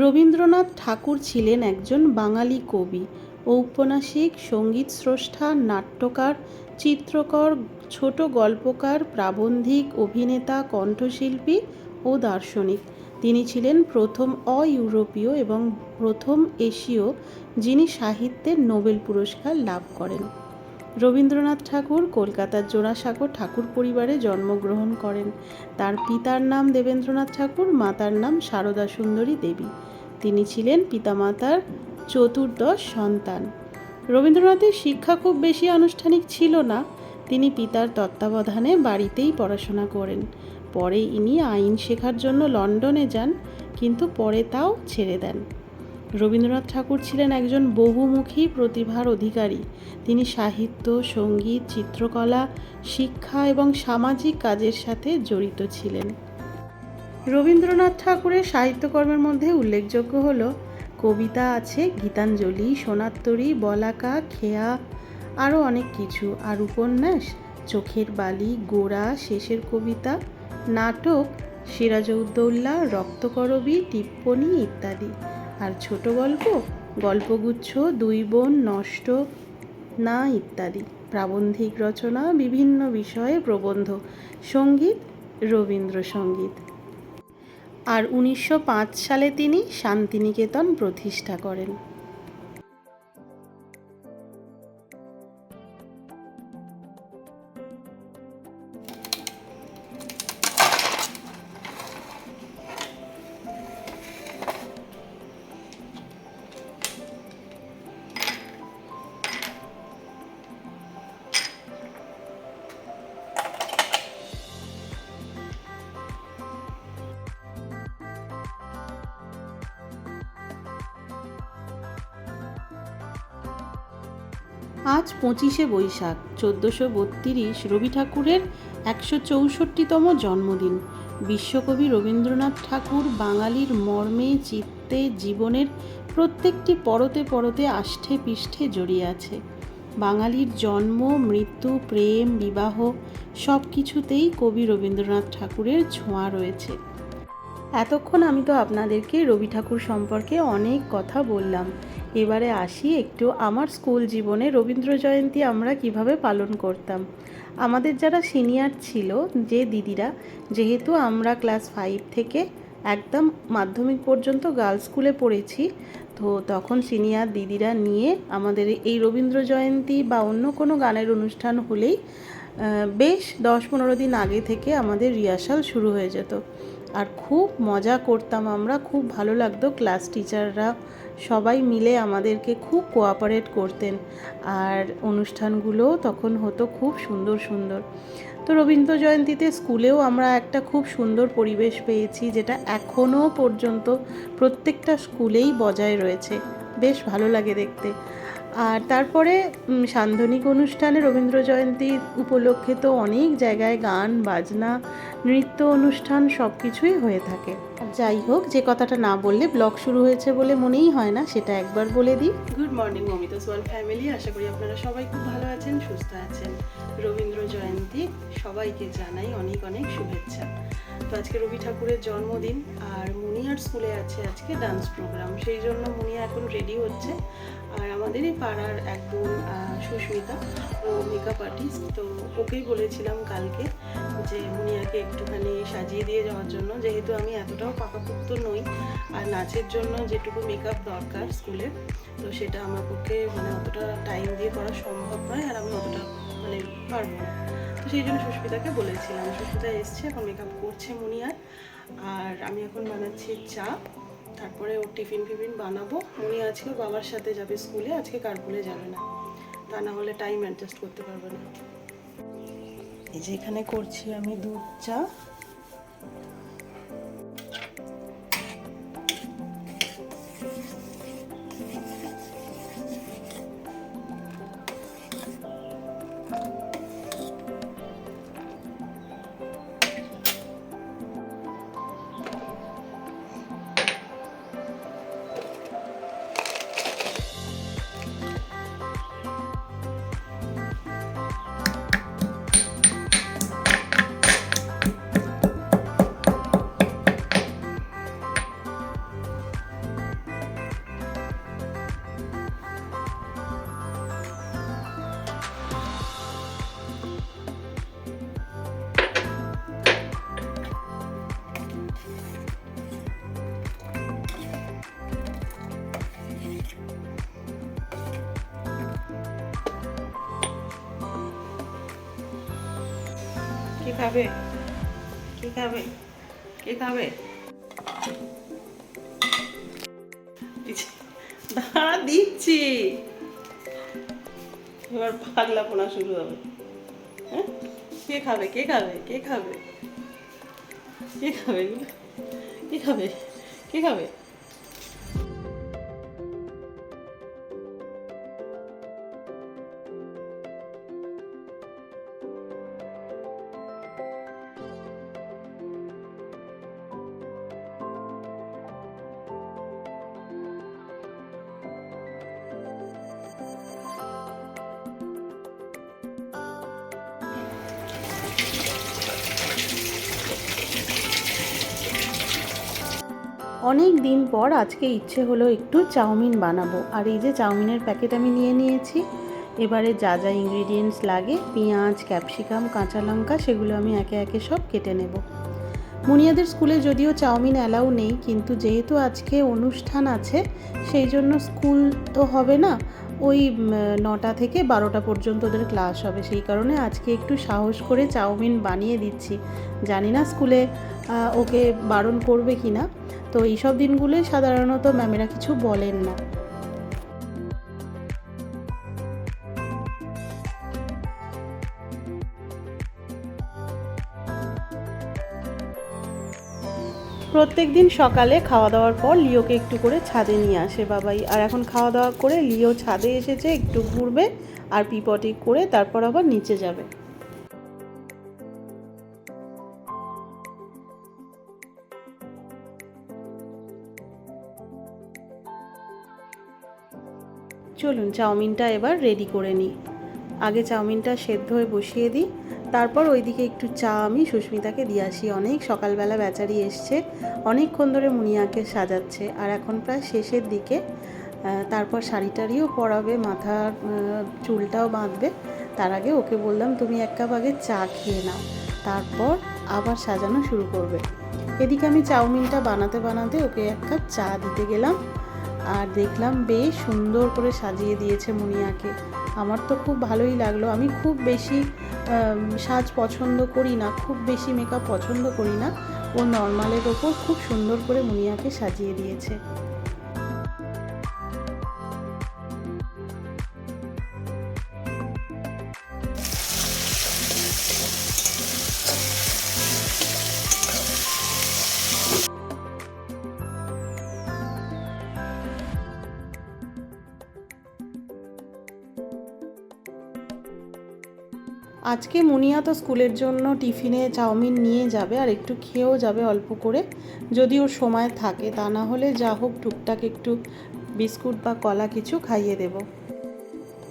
রবীন্দ্রনাথ ঠাকুর ছিলেন একজন বাঙালি কবি ঔপন্যাসিক সংগীত স্রষ্টা, নাট্যকার, চিত্রকর, ছোট গল্পকার, প্রাবন্ধিক, অভিনেতা, কণ্ঠশিল্পী ও দার্শনিক। তিনি ছিলেন প্রথম অইউরোপীয় এবং প্রথম এশীয় যিনি সাহিত্যের নোবেল পুরস্কার লাভ করেন। রবীন্দ্রনাথ ঠাকুর কলকাতার জোড়াসাঁকো ঠাকুর পরিবারে জন্মগ্রহণ করেন। তার পিতার নাম দেবেন্দ্রনাথ ঠাকুর, মাতার নাম সারদা সুন্দরী দেবী। তিনি ছিলেন পিতামাতার চতুর্দশ সন্তান। রবীন্দ্রনাথের শিক্ষা খুব বেশি আনুষ্ঠানিক ছিল না। তিনি পিতার তত্ত্বাবধানে বাড়িতেই পড়াশোনা করেন। পরে ইনি আইন শেখার জন্য লন্ডনে যান, কিন্তু পরে তাও ছেড়ে দেন। রবীন্দ্রনাথ ঠাকুর ছিলেন একজন বহুমুখী প্রতিভার অধিকারী। তিনি সাহিত্য, সংগীত, চিত্রকলা, শিক্ষা এবং সামাজিক কাজের সাথে জড়িত ছিলেন। রবীন্দ্রনাথ ঠাকুরের সাহিত্যকর্মের মধ্যে উল্লেখযোগ্য হল, কবিতা আছে, গীতাঞ্জলি, সোনাত্তরী, বলাকা, খেয়া, আরও অনেক কিছু। আর উপন্যাস, চোখের বালি, গোড়া, শেষের কবিতা, নাটক সিরাজউদ্দৌল্লা রক্তকরবী, টিপ্পনী ইত্যাদি। আর ছোট গল্প, গল্পগুচ্ছ, দুই বোন, নষ্ট, না ইত্যাদি। প্রাবন্ধিক রচনা, বিভিন্ন বিষয়ে প্রবন্ধ। সংগীত, রবীন্দ্রসঙ্গীত। আর উনিশশো পাঁচ সালে তিনি শান্তিনিকেতন প্রতিষ্ঠা করেন। আজ পঁচিশে বৈশাখ, চোদ্দোশো বত্রিশ রবি ঠাকুরের একশো চৌষট্টিতম জন্মদিন। বিশ্বকবি রবীন্দ্রনাথ ঠাকুর বাঙালির মর্মে, চিত্তে, জীবনের প্রত্যেকটি পরতে পরতে আষ্ঠে পৃষ্ঠে জড়িয়ে আছে। বাঙালির জন্ম, মৃত্যু, প্রেম, বিবাহ সব কিছুতেই কবি রবীন্দ্রনাথ ঠাকুরের ছোঁয়া রয়েছে। এতক্ষণ আমি তো আপনাদেরকে রবি ঠাকুর সম্পর্কে অনেক কথা বললাম। এবারে আসি একটু আমার স্কুল জীবনে রবীন্দ্র জয়ন্তী আমরা কীভাবে পালন করতাম। আমাদের যারা সিনিয়র ছিল, যে দিদিরা, যেহেতু আমরা ক্লাস ফাইভ থেকে একদম মাধ্যমিক পর্যন্ত গার্লস স্কুলে পড়েছি, তো তখন সিনিয়র দিদিরা নিয়ে আমাদের এই রবীন্দ্র জয়ন্তী বা অন্য কোনো গানের অনুষ্ঠান হলেই বেশ দশ পনেরো দিন আগে থেকে আমাদের রিহার্সাল শুরু হয়ে যেত। আর খুব মজা করতাম আমরা, খুব ভালো লাগতো ক্লাস টিচাররা সবাই মিলে আমাদেরকে খুব কোঅপারেট করতেন। আর অনুষ্ঠানগুলো তখন হতো খুব সুন্দর সুন্দর। তো রবীন্দ্র জয়ন্তীতে স্কুলেও আমরা একটা খুব সুন্দর পরিবেশ পেয়েছি, যেটা এখনও পর্যন্ত প্রত্যেকটা স্কুলেই বজায় রয়েছে। বেশ ভালো লাগে দেখতে। আর তারপরে সান্ধনিক অনুষ্ঠানে রবীন্দ্র জয়ন্তী উপলক্ষে তো অনেক জায়গায় গান, বাজনা, নৃত্য অনুষ্ঠান সব কিছুই হয়ে থাকে। যাই হোক, যে কথাটা না বললে ব্লগ শুরু হয়েছে বলে মনেই হয় না, সেটা একবার বলে দিই। গুড মর্নিং মমিতা সোয়াল ফ্যামিলি আশা করি আপনারা সবাই খুব ভালো আছেন, সুস্থ আছেন। রবীন্দ্র সবাইকে জানাই অনেক অনেক শুভেচ্ছা। তো আজকে রবি ঠাকুরের জন্মদিন আর মুনিয়ার স্কুলে আছে আজকে ডান্স প্রোগ্রাম সেই জন্য মুনিয়া এখন রেডি হচ্ছে। আর আমাদেরই পাড়ার এক বোন সুস্মিতা, ও মেকআপ আর্টিস্ট তো ওকেই বলেছিলাম কালকে যে মুনিয়াকে একটুখানি সাজিয়ে দিয়ে যাওয়ার জন্য। যেহেতু আমি এতটাও পাকাপুক্ত নই আর নাচের জন্য যেটুকু মেকআপ দরকার স্কুলে, তো সেটা আমার পক্ষে মানে অতটা টাইম দিয়ে করা সম্ভব নয় আর আমি অতটা মানে পারব না। তো সেই জন্য সুস্মিতাকে বলেছিলাম। সুস্মিতা এসছে এখন মেকআপ করছে মুনিয়ার। আর আমি এখন বানাচ্ছি চা। তারপরে ওর টিফিন ফিফিন বানাবো। উনি আজকে বাবার সাথে যাবে স্কুলে। আজকে কারপুলে যাবে না। তা না হলে টাইম অ্যাডজাস্ট করতে পারবে না। এই যে এখানে করছি আমি দুধ, চা। খাবে? কে খাবে? কে খাবে? দাঁড়া, দিচ্ছি। এবার পাগলা পোনা শুরু হবে। হ্যাঁ? কে খাবে? কে খাবে? কে খাবে? কে খাবে? কে খাবে? কে খাবে? অনেক দিন পর আজকে ইচ্ছে হলো একটু চাউমিন বানাবো। আর এই যে চাউমিনের প্যাকেট আমি নিয়ে নিয়েছি, এবারে যা যা ইনগ্রিডিয়েন্টস লাগে, পেঁয়াজ ক্যাপসিকাম কাঁচা লঙ্কা, সেগুলো আমি একে একে সব কেটে নেব। মুনিয়াদের স্কুলে যদিও চাউমিন অ্যালাউ নেই, কিন্তু যেহেতু আজকে অনুষ্ঠান আছে, সেই জন্য স্কুল তো হবে না ওই নটা থেকে বারোটা পর্যন্ত ওদের ক্লাস হবে। সেই কারণে আজকে একটু সাহস করে চাউমিন বানিয়ে দিচ্ছি। জানি না স্কুলে ওকে বারণ করবে কি না তো এইসব দিনগুলোই সাধারণত ম্যামেরা কিছু বলেন না। প্রত্যেক দিন সকালে খাওয়া দাওয়ার পর লিওকে একটু করে ছাদে নিয়ে আসে বাবাই। আর এখন খাওয়া দাওয়া করে লিও ছাদে এসেছে একটু ঘুরবে আর পিপটি করে তারপর আবার নিচে যাবে। চলুন, চাউমিনটা এবার রেডি করে নিই। আগে চাউমিনটা সেদ্ধ হয়ে বসিয়ে দিই। তারপর ওইদিকে একটু চা আমি সুস্মিতাকে দিয়ে আসি। অনেক সকালবেলা বেচারি এসছে, অনেকক্ষণ ধরে মুনিয়াকে সাজাচ্ছে। আর এখন প্রায় শেষের দিকে তারপর শাড়ি টাড়িও পরাবে, মাথার চুলটাও বাঁধবে। তার আগে ওকে বললাম, তুমি এক কাপ আগে চা খেয়ে নাও। তারপর আবার সাজানো শুরু করবে। এদিকে আমি চাউমিনটা বানাতে বানাতে ওকে এক কাপ চা দিতে গেলাম। আর দেখলাম বেশ সুন্দর করে সাজিয়ে দিয়েছে মুনিয়াকে। আমার তো খুব ভালোই লাগল। আমি খুব বেশি সাজ পছন্দ করি না, খুব বেশি মেকআপ পছন্দ করি না। ও নর্মালের ওপর খুব সুন্দর করে মুনিয়াকে সাজিয়ে দিয়েছে। আজকে মুনিয়া তো স্কুলের জন্য টিফিনে চাউমিন নিয়ে যাবে আর একটু খেয়েও যাবে অল্প করে। যদি ওর সময় থাকে, তা না হলে যা হোক টুকটাক একটু বিস্কুট বা কলা কিছু খাইয়ে দেব।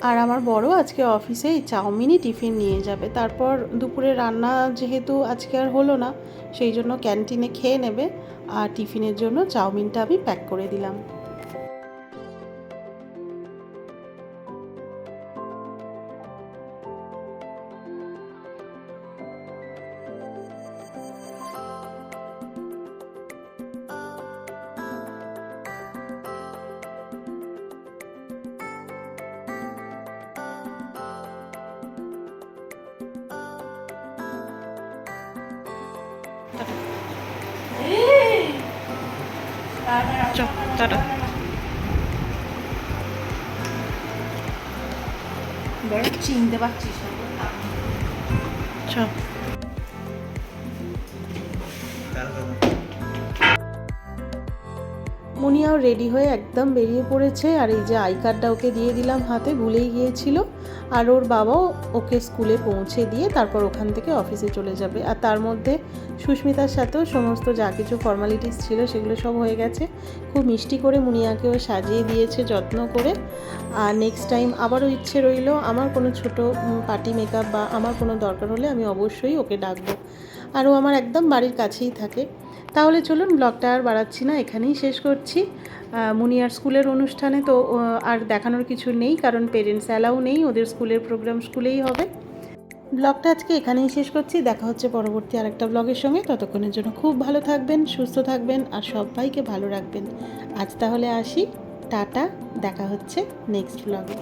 আর আমার বড় আজকে অফিসে চাউমিনই টিফিন নিয়ে যাবে। তারপর দুপুরে রান্না যেহেতু আজকে আর হলো না, সেই জন্য ক্যান্টিনে খেয়ে নেবে। আর টিফিনের জন্য চাউমিনটা আমি প্যাক করে দিলাম। চল। টাটা বড় চিনতে পারছিস চল। মুনিয়াও রেডি হয়ে একদম বেরিয়ে পড়েছে আর এই যে আই কার্ডটা ওকে দিয়ে দিলাম হাতে, ভুলেই গিয়েছিল। আর ওর বাবাও ওকে স্কুলে পৌঁছে দিয়ে তারপর ওখান থেকে অফিসে চলে যাবে। আর তার মধ্যে সুস্মিতার সাথেও সমস্ত যা কিছু ফর্মালিটিস ছিল সেগুলো সব হয়ে গেছে। খুব মিষ্টি করে মুনিয়াকেও সাজিয়ে দিয়েছে যত্ন করে। আর নেক্সট টাইম আবারও ইচ্ছে রইল, আমার কোনো ছোটো পার্টি মেকআপ বা আমার কোনো দরকার হলে আমি অবশ্যই ওকে ডাকবো। আর ও আমার একদম বাড়ির কাছেই থাকে। তাহলে চলুন ব্লগটা আর বাড়াচ্ছি না, এখানেই শেষ করছি। আহ, মুনিয়ার স্কুলের অনুষ্ঠানে তো আর দেখানোর কিছু নেই কারণ পেরেন্টস অ্যালাউ নেই ওদের স্কুলের প্রোগ্রাম স্কুলেই হবে। ব্লগটা আজকে এখানেই শেষ করছি দেখা হচ্ছে পরবর্তী আরেকটা ব্লগের সঙ্গে। ততক্ষণের জন্য খুব ভালো থাকবেন সুস্থ থাকবেন আর সবাইকে ভালো রাখবেন। আজ তাহলে আসি টাটা দেখা হচ্ছে নেক্সট ব্লগে